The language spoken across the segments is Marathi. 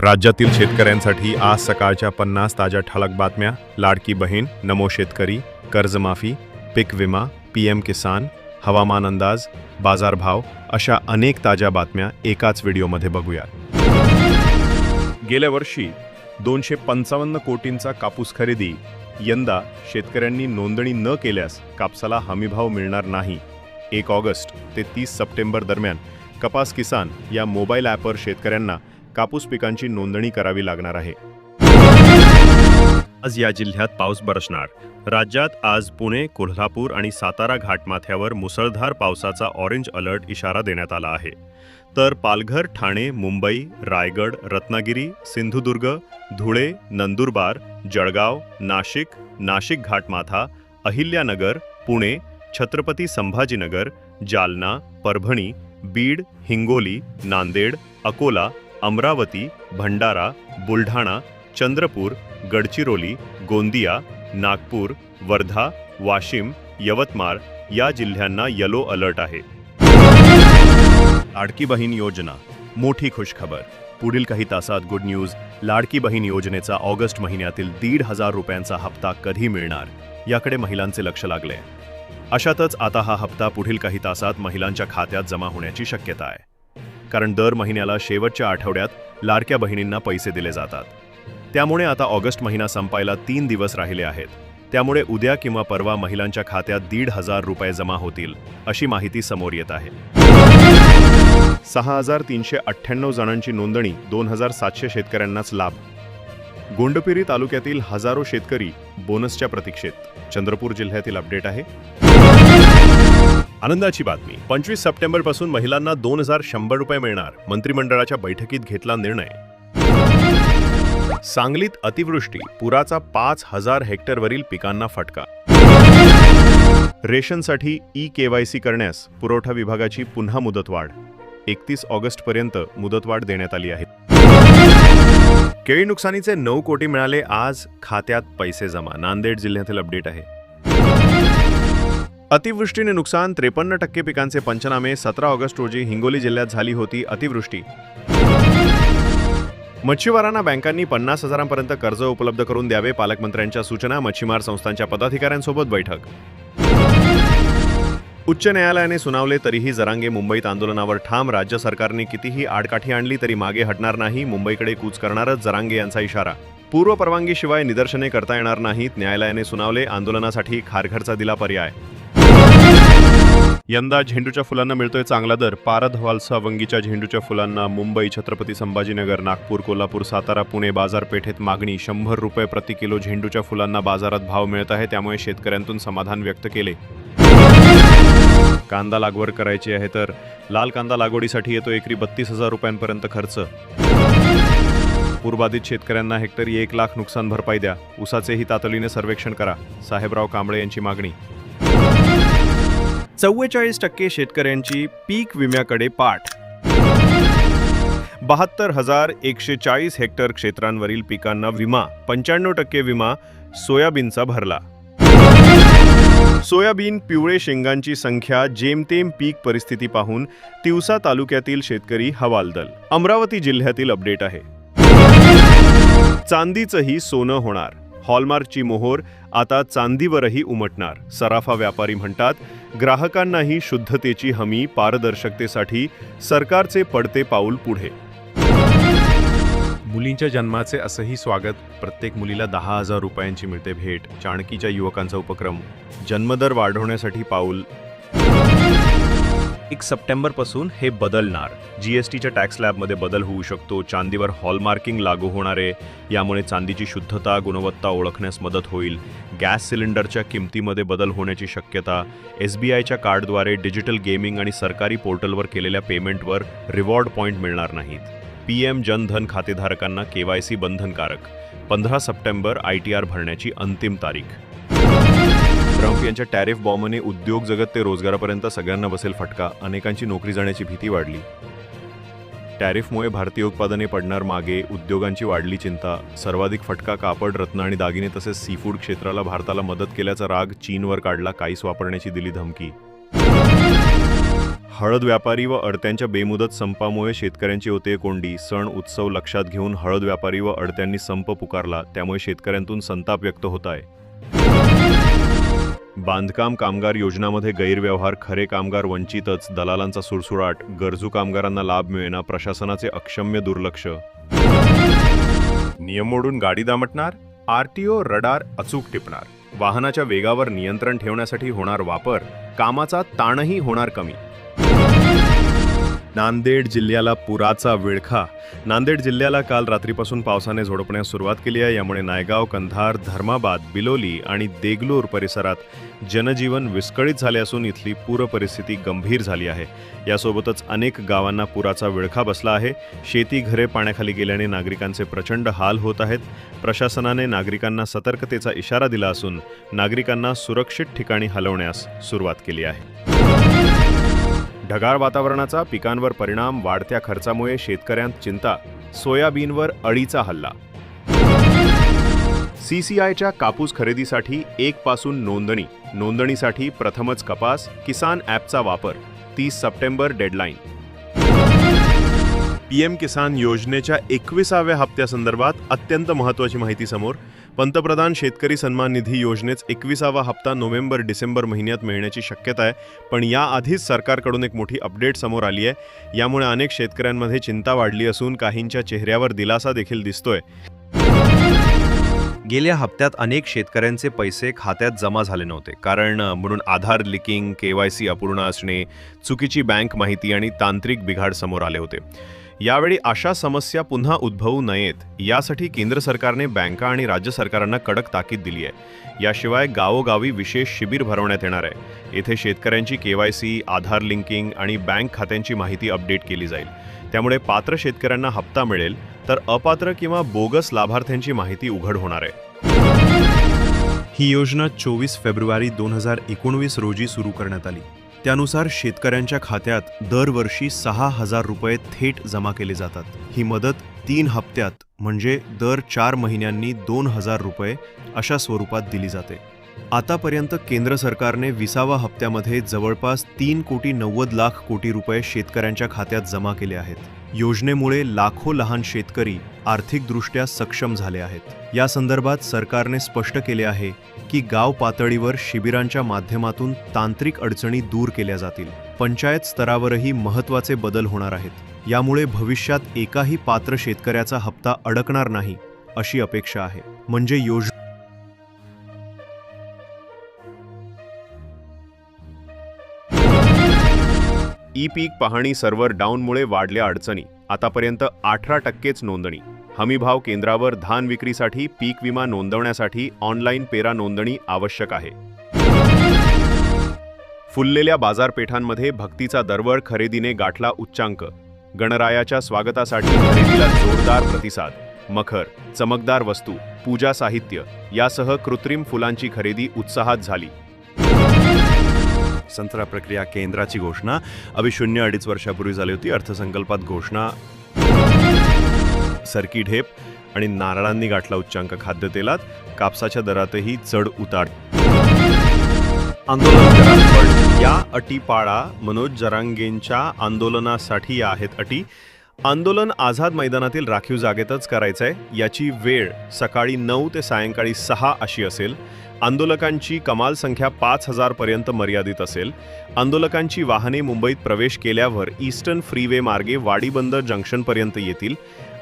राज्यातील शेतकऱ्यांसाठी आज सकाळच्या पन्नास ताज्या ठळक बातम्या लाडकी बहीण नमो शेतकरी कर्जमाफी पीक विमा पीएम किसान हवामान अंदाज बाजारभाव अशा अनेक ताज्या बातम्या एकाच व्हिडिओमध्ये बघूया गेल्या वर्षी दोनशे पंचावन्न कोटींचा कापूस खरेदी यंदा शेतकऱ्यांनी नोंदणी न केल्यास कापसाला हमीभाव मिळणार नाही. एक ऑगस्ट ते तीस सप्टेंबर दरम्यान कपास किसान या मोबाईल ॲपवर शेतकऱ्यांना कापूस पिकांची नोंदणी करावी लागणार आहे. आज या जिल्ह्यात पाऊस बरसणार. राज्यात आज पुणे कोल्हापूर आणि सातारा घाटमाथ्यावर मुसळधार पावसाचा ऑरेंज अलर्ट इशारा देण्यात आला आहे. तर पालघर ठाणे मुंबई रायगड रत्नागिरी सिंधुदुर्ग धुळे नंदुरबार जळगाव नाशिक नाशिक घाटमाथा अहिल्यानगर पुणे छत्रपती संभाजीनगर जालना परभणी बीड हिंगोली नांदेड अकोला अमरावती भंडारा बुलढाणा चंद्रपूर गडचिरोली गोंदिया नागपूर वर्धा वाशिम यवतमाळ या जिल्ह्यांना येलो अलर्ट आहे. लाडकी बहीण योजना मोठी खुशखबर. पुढील काही तासात गुड न्यूज लाडकी बहीण योजनेचा ऑगस्ट महिन्यातील दीड हजार रुपयांचा हप्ता कधी मिळणार? याकडे महिलांचे लक्ष लागले. अशातच आता हा हप्ता पुढील काही तासात महिलांच्या खात्यात जमा होण्याची शक्यता आहे. कारण दर महिन्याला शेवटच्या आठवड्यात लाडक्या बहिणींना पैसे दिले जातात. त्यामुळे आता ऑगस्ट महिना संपायला तीन दिवस राहिले आहेत. त्यामुळे उद्या किंवा परवा महिलांच्या खात्यात दीड हजार रुपये जमा होतील अशी माहिती समोर येत आहे. सहा हजार तीनशे अठ्ठ्याण्णव जणांची नोंदणी दोन हजार सातशे शेतकऱ्यांनाच लाभ. गोंडपिरी तालुक्यातील हजारो शेतकरी बोनसच्या प्रतीक्षेत. चंद्रपूर जिल्ह्यातील अपडेट आहे. आनंदाची बातमी. पंचवीस सप्टेंबरपासून महिलांना दोन हजार शंभर रुपये मिळणार. मंत्रिमंडळाच्या बैठकीत घेतला निर्णय. सांगलीत अतिवृष्टी. पुराचा पाच हजार हेक्टरवरील पिकांना फटका. रेशनसाठी ई केवायसी करण्यास पुरवठा विभागाची पुन्हा मुदतवाढ. एकतीस ऑगस्टपर्यंत मुदतवाढ देण्यात आली आहे. केळी नुकसानीचे नऊ कोटी मिळाले. आज खात्यात पैसे जमा. नांदेड जिल्ह्यातील अपडेट आहे. अतिवृष्टीने नुकसान त्रेपन्न टक्के पिकांचे पंचनामे सतरा ऑगस्ट रोजी हिंगोली जिल्ह्यात झाली होती अतिवृष्टी. मच्छीमारांना बँकांनी पन्नास हजारांपर्यंत कर्ज उपलब्ध करून द्यावे पालकमंत्र्यांच्या सूचना मच्छीमार संस्थांच्या पदाधिकाऱ्यांसोबत बैठक. उच्च न्यायालयाने सुनावले तरीही जरांगे मुंबईत आंदोलनावर ठाम राज्य सरकारने कितीही आडकाठी आणली तरी मागे हटणार नाही मुंबईकडे कूच करणारच जरांगे यांचा इशारा. पूर्व परवानगीशिवाय निदर्शने करता येणार नाहीत न्यायालयाने सुनावले आंदोलनासाठी खारघरचा दिला पर्याय. यंदा झेंडूच्या फुलांना मिळतोय चांगला दर. पारद वालसा वंगीच्या झेंडूच्या फुलांना मुंबई छत्रपती संभाजीनगर नागपूर कोल्हापूर सातारा पुणे बाजारपेठेत मागणी. शंभर रुपये प्रति किलो झेंडूच्या फुलांना बाजारात भाव मिळत आहे त्यामुळे शेतकऱ्यांतून समाधान व्यक्त केले. कांदा लागवड करायची आहे तर लाल कांदा लागवडीसाठी येतो एकरी बत्तीस हजार रुपयांपर्यंत खर्च. पूरबाधित शेतकऱ्यांना हेक्टरी एक लाख नुकसान भरपाई द्या. उसाचेही तातडीने सर्वेक्षण करा. साहेबराव कांबळे यांची मागणी. चव्वेचाळीस टक्के शेतकऱ्यांची पीक विम्याकडे पाठ. बहात्तर हजार एकशे चाळीस हेक्टर क्षेत्रांवरील पिकांना विमा पंच्याण्णव टक्के विमा सोयाबीनचा भरला. सोयाबीन पिवळे शेंगांची संख्या जेमतेम पीक परिस्थिती पाहून तिवसा तालुक्यातील शेतकरी हवालदल. अमरावती जिल्ह्यातील अपडेट आहे. चांदीचंही सोनं होणार. हॉलमार्कची मोहोर आता चांदीवरही उमटणार. सराफा व्यापारी म्हणतात ग्राहकांनाही शुद्धतेची हमी पारदर्शकतेसाठी सरकारचे पडते पाऊल पुढे. मुलींच्या जन्माचे असंही स्वागत प्रत्येक मुलीला दहा हजार रुपयांची मिळते भेट चाणकीच्या युवकांचा उपक्रम जन्मदर वाढवण्यासाठी पाऊल. एक सप्टेंबरपासून हे बदलणार. जी एस टीच्या टॅक्स लॅबमध्ये बदल होऊ शकतो चांदीवर हॉलमार्किंग लागू होणार आहे यामुळे चांदीची शुद्धता गुणवत्ता ओळखण्यास मदत होईल. गॅस सिलेंडरच्या किमतीमध्ये बदल होण्याची शक्यता एस बी आयच्या कार्डद्वारे डिजिटल गेमिंग आणि सरकारी पोर्टलवर केलेल्या पेमेंटवर रिवॉर्ड पॉईंट मिळणार नाहीत. पी एम जनधन खातेधारकांना के वाय सी बंधनकारक. पंधरा सप्टेंबर आय टी आर भरण्याची अंतिम तारीख. ट्रम्प यांच्या टॅरिफ बॉम्बने उद्योग जगत ते रोजगारापर्यंत सगळ्यांना बसेल फटका. अनेकांची नोकरी जाण्याची भीती वाढली. टॅरिफमुळे भारतीय उत्पादने पडणार मागे उद्योगांची वाढली चिंता सर्वाधिक फटका कापड रत्न आणि दागिने तसेच सीफूड क्षेत्राला भारताला मदत केल्याचा राग चीनवर काढला काहीच वापरण्याची दिली धमकी. हळद व्यापारी व अडत्यांच्या बेमुदत संपामुळे शेतकऱ्यांची होते कोंडी. सण उत्सव लक्षात घेऊन हळद व्यापारी व अडत्यांनी संप पुकारला. त्यामुळे शेतकऱ्यांतून संताप व्यक्त होत आहे. बांधकाम कामगार योजनामध्ये गैरव्यवहार खरे कामगार वंचितच दलालांचा सुळसुळाट गरजू कामगारांना लाभ मिळेना प्रशासनाचे अक्षम्य दुर्लक्ष. नियम मोडून गाडी दामटणार आरटीओ रडार अचूक टिपणार. वाहनाच्या वेगावर नियंत्रण ठेवण्यासाठी होणार वापर कामाचा ताणही होणार कमी. नांदेड जिल्ह्याला पुराचा विळखा. नांदेड जिल्ह्याला काल रात्रीपासून पावसाने झोडपण्यास सुरुवात केली आहे. यामुळे नायगाव कंधार धर्माबाद बिलोली आणि देगलूर परिसरात जनजीवन विस्कळीत झाले असून इथली पूर परिस्थिती गंभीर झाली आहे. यासोबतच अनेक गावांना पुराचा विळखा बसला आहे. शेती घरे पाण्याखाली गेल्याने नागरिकांचे प्रचंड हाल होत आहेत. प्रशासनाने नागरिकांना सतर्कतेचा इशारा दिला असून नागरिकांना सुरक्षित ठिकाणी हलवण्यास सुरुवात केली आहे. ढगाळ वातावरणाचा पिकांवर परिणाम वाढत्या खर्चामुळे शेतकऱ्यांत चिंता सोयाबीनवर अळीचा हल्ला. सीसीआयच्या कापूस खरेदीसाठी एक पासून नोंदणी नोंदणीसाठी प्रथमच कपास किसान ॲपचा वापर तीस सप्टेंबर डेडलाईन. पीएम किसान योजनेच्या एकविसाव्या हप्त्यासंदर्भात अत्यंत महत्त्वाची माहिती समोर पंतप्रधान शेतकरी सन्मान निधी योजनेच एकविसावा हप्ता नोव्हेंबर डिसेंबर महिन्यात मिळण्याची शक्यता आहे पण याआधीच सरकारकडून एक मोठी अपडेट समोर आली आहे. यामुळे अनेक शेतकऱ्यांमध्ये चिंता वाढली असून काहींच्या चेहऱ्यावर दिलासा देखील दिसतोय. गेल्या हप्त्यात अनेक शेतकऱ्यांचे पैसे खात्यात जमा झाले नव्हते कारण म्हणून Aadhaar linking K Y C अपूर्ण असणे चुकीची बँक माहिती आणि तांत्रिक बिघाड समोर आले होते. यावेळी अशा समस्या पुन्हा उद्भवू नयेत यासाठी केंद्र सरकारने बँका आणि राज्य सरकारांना कडक ताकीद दिली आहे. याशिवाय गावोगावी विशेष शिबिर भरवण्यात येणार आहे. येथे शेतकऱ्यांची K Y C Aadhaar linking आणि बँक खात्यांची माहिती अपडेट केली जाईल. त्यामुळे पात्र शेतकऱ्यांना हप्ता मिळेल तर अपात्र किंवा बोगस लाभार्थ्यांची माहिती उघड होणार आहे. ही योजना चोवीस फेब्रुवारी दोन हजार एकोणवीस रोजी सुरू करण्यात आली. त्यानुसार शेतकऱ्यांच्या खात्यात दरवर्षी सहा हजार रुपये थेट जमा केले जातात. ही मदत तीन हप्त्यात म्हणजे दर चार महिन्यांनी दोन हजार रुपये अशा स्वरूपात दिली जाते. आतापर्यंत केंद्र सरकारने विसावा हप्त्यामध्ये जवळपास तीन कोटी नव्वद लाख कोटी रुपये शेतकऱ्यांच्या खात्यात जमा केले आहेत. योजनेमुळे लाखो लहान शेतकरी आर्थिकदृष्ट्या सक्षम झाले आहेत. या संदर्भात सरकारने स्पष्ट केले आहे की गाव पातळीवर शिबिरांच्या माध्यमातून तांत्रिक अडचणी दूर केल्या जातील. पंचायत स्तरावरही महत्त्वाचे बदल होणार आहेत. यामुळे भविष्यात एकाही पात्र शेतकऱ्याचा हप्ता अडकणार नाही अशी अपेक्षा आहे. म्हणजे योजना ई पीक पाहणी सर्व्हर डाऊनमुळे वाढल्या अडचणी. आतापर्यंत अठरा टक्केच नोंदणी. हमीभाव केंद्रावर धान विक्रीसाठी पीक विमा नोंदवण्यासाठी ऑनलाईन पेरा नोंदणी आवश्यक आहे. फुललेल्या बाजारपेठांमध्ये भक्तीचा दरवळ खरेदीने गाठला उच्चांक. गणरायाच्या स्वागतासाठी खरेदीला जोरदार प्रतिसाद. मखर चमकदार वस्तू पूजा साहित्य यासह कृत्रिम फुलांची खरेदी उत्साहात झाली. संत्रा प्रक्रिया केंद्राची घोषणा. अभि शून्य अडीच वर्षापूर्वी झाली होती. अर्थसंकल्पात घोषणा सरकी ढेप आणि नारळांनी गाठला उच्चांक खाद्यतेलात कापसाच्या दरातही चढ उतार. आंदोलन या अटी पाळा मनोज जरांगेंच्या आंदोलनासाठी या आहेत अटी. आंदोलन आझाद मैदानातील राखीव जागेतच करायचं आहे याची वेळ सकाळी नऊ ते सायंकाळी सहा अशी असेल. आंदोलकांची कमाल संख्या पाच हजारपर्यंत मर्यादित असेल. आंदोलकांची वाहने मुंबईत प्रवेश केल्यावर ईस्टर्न फ्रीवे मार्गे वाडीबंदर जंक्शनपर्यंत येतील.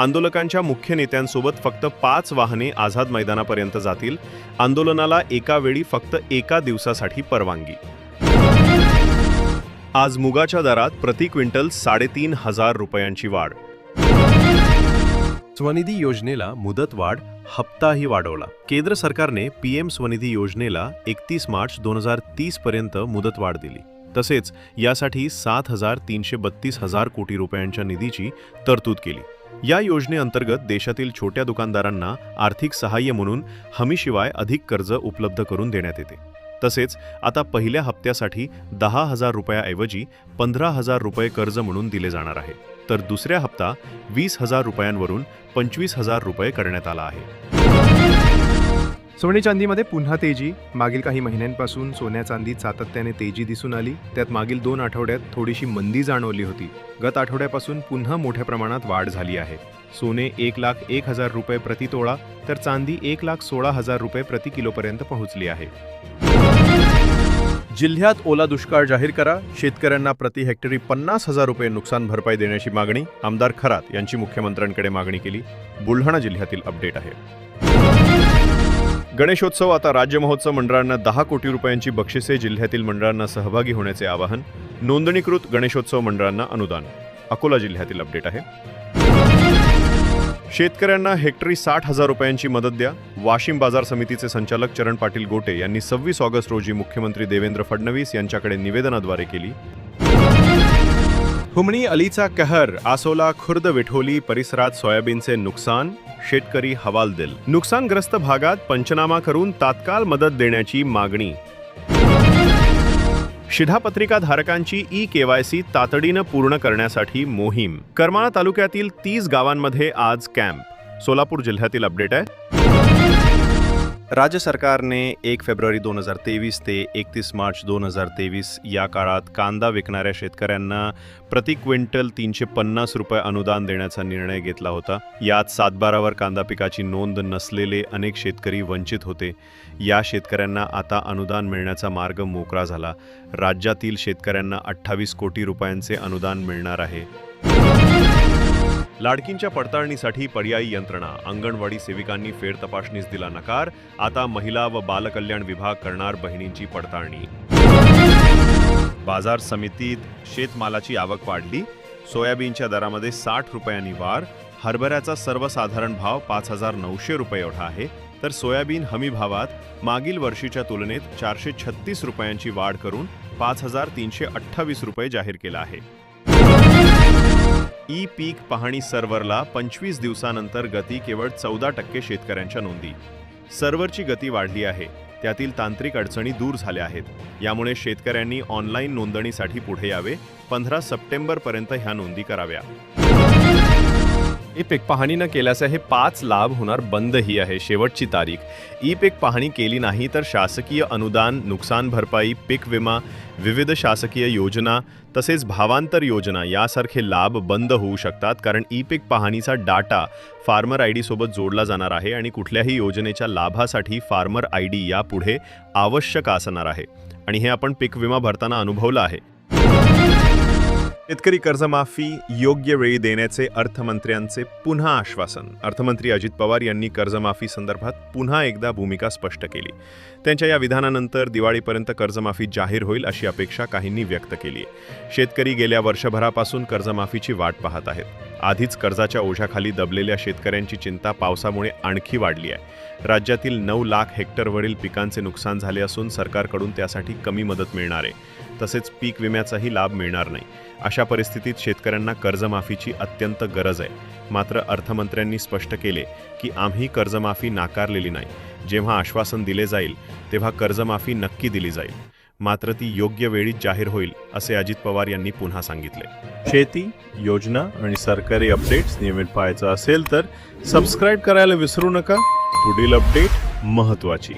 आंदोलकांच्या मुख्य नेत्यांसोबत फक्त पाच वाहने आझाद मैदानापर्यंत जातील. आंदोलनाला एका वेळी फक्त एका दिवसासाठी परवानगी. आज मुगाच्या दरात प्रति क्विंटल साडेतीन हजार रुपयांची वाढ. स्वनिधी योजनेला मुदतवाढ हप्ताही वाढवला. केंद्र सरकारने पीएम स्वनिधी योजनेला एकतीस मार्च दोन हजार तीस पर्यंत मुदतवाढ दिली. तसेच यासाठी सात हजार तीनशे बत्तीस हजार कोटी रुपयांच्या निधीची तरतूद केली. या योजनेअंतर्गत देशातील छोट्या दुकानदारांना आर्थिक सहाय्य म्हणून हमीशिवाय अधिक कर्ज उपलब्ध करून देण्यात येते. तसेच आता पहिल्या हप्त्यासाठी दहा हजार रुपयाऐवजी पंधरा हजार रुपये कर्ज म्हणून दिले जाणार आहे. तर दुसऱ्या हप्ता वीस हजार रुपयांवरून पंचवीस हजार रुपये करण्यात आला आहे. सोने चांदीमध्ये पुन्हा तेजी. मागील काही महिन्यांपासून सोन्या चांदीत सातत्याने तेजी दिसून आली. त्यात मागील दोन आठवड्यात थोडीशी मंदी जाणवली होती. गत आठवड्यापासून पुन्हा मोठ्या प्रमाणात वाढ झाली आहे. सोने एक लाख एक हजार रुपये प्रति तोळा तर चांदी एक लाख सोळा हजार रुपये प्रति किलोपर्यंत पोहोचली आहे. जिल्ह्यात ओला दुष्काळ जाहीर करा. शेतकऱ्यांना प्रति हेक्टरी पन्नास हजार रुपये नुकसान भरपाई देण्याची मागणी आमदार खरात यांची मुख्यमंत्र्यांकडे मागणी केली. बुलढाणा जिल्ह्यातील अपडेट आहे. गणेशोत्सव आता राज्य महोत्सव मंडळांना दहा कोटी रुपयांची बक्षिसे जिल्ह्यातील मंडळांना सहभागी होण्याचे आवाहन नोंदणीकृत गणेशोत्सव मंडळांना अनुदान. अकोला जिल्ह्यातील अपडेट आहे. शेतकऱ्यांना हेक्टरी साठ हजार रुपयांची मदत द्या. वाशिम बाजार समितीचे संचालक चरण पाटील गोटे यांनी सव्वीस ऑगस्ट रोजी मुख्यमंत्री देवेंद्र फडणवीस यांच्याकडे निवेदनाद्वारे केली. हुमणी अलीचा कहर आसोला खुर्द विठोली परिसरात सोयाबीनचे नुकसान शेतकरी हवालदिल. नुकसानग्रस्त भागात पंचनामा करून तात्काळ मदत देण्याची मागणी. शिधापत्रिका धारकांची ई केवायसी तातडीनं पूर्ण करण्यासाठी मोहीम. करमाळा तालुक्यातील तीस गावांमध्ये आज कॅम्प. सोलापूर जिल्ह्यातील अपडेट आहे. राज्य सरकारने एक फेब्रुवारी दोन हजार तेवीस ते एकतीस मार्च दोन हजार तेवीस या काळात कांदा विकणाऱ्या शेतकऱ्यांना प्रति क्विंटल तीनशे पन्नास रुपये अनुदान देण्याचा निर्णय घेतला होता. यात सातबारावर कांदा पिकाची नोंद नसलेले अनेक शेतकरी वंचित होते. या शेतकऱ्यांना आता अनुदान मिळण्याचा मार्ग मोकळा झाला. राज्यातील शेतकऱ्यांना अठ्ठावीस कोटी रुपयांचे अनुदान मिळणार आहे. लाडकींच्या पडताळणीसाठी पर्यायी यंत्रणा. अंगणवाडी सेविकांनी फेर तपासणीस दिला नकार. आता महिला व बालकल्याण विभाग करणार बहिणींची पडताळणी. बाजार समितीत शेतमालाची आवक वाढली. सोयाबीनच्या दरामध्ये साठ रुपयांनी वाढ. हरभऱ्याचा सर्वसाधारण भाव पाच हजार नऊशे रुपये एवढा आहे. तर सोयाबीन हमी भावात मागील वर्षीच्या तुलनेत चारशे छत्तीस रुपयांची वाढ करून पाच हजार तीनशे अठ्ठावीस रुपये जाहीर केला आहे. ई पीक पाहणी सर्व्हरला पंचवीस दिवसानंतर गती केवळ चौदा टक्के शेतकऱ्यांच्या नोंदी. सर्व्हरची गती वाढली आहे. त्यातील तांत्रिक अडचणी दूर झाल्या आहेत. यामुळे शेतकऱ्यांनी ऑनलाईन नोंदणीसाठी पुढे यावे. पंधरा सप्टेंबरपर्यंत ह्या नोंदी कराव्या. ई पीक पाहणी न केल्यास हे पाच लाभ होणार बंदही आहे शेवटची तारीख. ई पीक पाहणी केली नाही तर शासकीय अनुदान नुकसान भरपाई पीक विमा विविध शासकीय योजना तसेच भावांतर योजना यासारखे लाभ बंद होऊ शकतात कारण ई पीक पाहणीचा डाटा फार्मर आय सोबत जोडला जाणार आहे आणि कुठल्याही योजनेच्या लाभासाठी फार्मर आय डी यापुढे आवश्यक असणार आहे. आणि हे आपण पीक विमा भरताना अनुभवलं आहे. शेतकरी कर्जमाफी योग्य वेळी देण्याचे अर्थमंत्र्यांचे पुन्हा आश्वासन. अर्थमंत्री अजित पवार यांनी कर्जमाफी संदर्भात पुन्हा एकदा भूमिका स्पष्ट केली. त्यांच्या या विधानानंतर दिवाळीपर्यंत कर्जमाफी जाहीर होईल अशी अपेक्षा काहींनी व्यक्त केली. आहे शेतकरी गेल्या वर्षभरापासून कर्जमाफीची वाट पाहत आहेत. आधीच कर्जाच्या ओझ्याखाली दबलेल्या शेतकऱ्यांची चिंता पावसामुळे आणखी वाढली आहे. राज्यातील नऊ लाख हेक्टरवरील पिकांचे नुकसान झाले असून सरकारकडून त्यासाठी कमी मदत मिळणार आहे. तसेच पीक विम्याचाही लाभ मिळणार नाही. अशा परिस्थितीत शेतकऱ्यांना कर्जमाफीची अत्यंत गरज आहे. मात्र अर्थमंत्र्यांनी स्पष्ट केले की आम्ही कर्जमाफी नाकारलेली नाही. जेव्हा आश्वासन दिले जाईल तेव्हा कर्जमाफी नक्की दिली जाईल. मात्र ती योग्य वेळी जाहीर होईल असे अजित पवार यांनी पुन्हा सांगितले. शेती योजना आणि सरकारी अपडेट्स नियमित पाहायचं असेल तर सबस्क्राईब करायला विसरू नका. पुढील अपडेट महत्त्वाची.